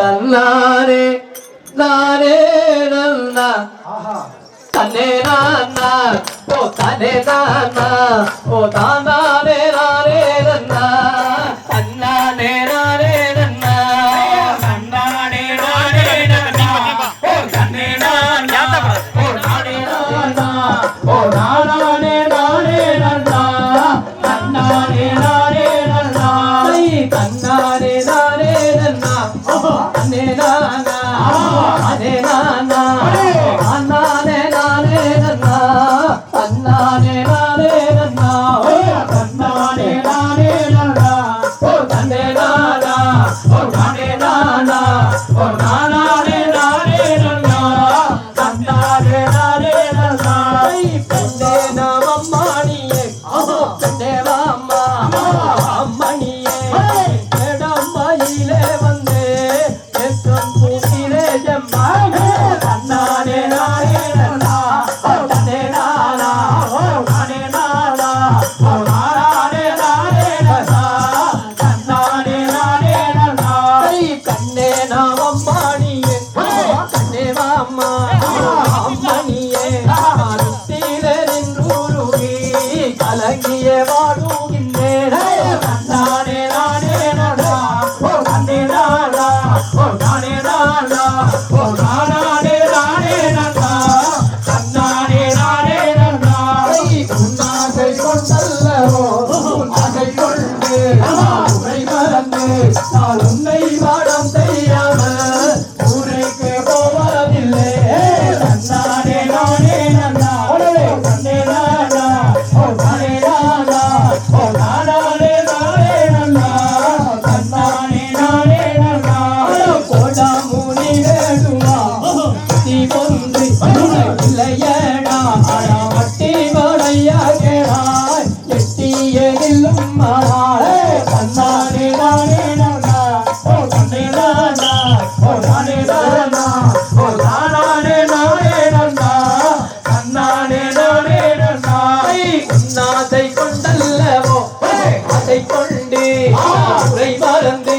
తల్లారే నారే నన్న. తనే నాన్న ఓ తనే నాన్న ఓ తానే రారే நான் அம்மானியே. கண்ணேவா அம்மா. அம்மணியே அருத்திலே நின்றுருகி கலங்கிய வாடுகின்றேன் நானே நானே. நாடா ஓ நானே நாடா ஓ நானே நாடா ஓ நானே நானே இல்லையேடா வட்டி கொடையா கேடாய் எட்டியதில்லும் மாறாளே கண்ணாடி நானே நானா. ஓ கண்ணே நானா. ஓ நானே நானா ஓ நானே நானே நானா. கண்ணானே நானே நானாய் உன்னாதை கொண்டல்லவோ. அதை கொண்டு. மறந்து.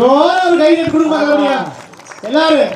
Go! கைதட்டு கொடுக்க மாட்டாங்க எல்லாரும்.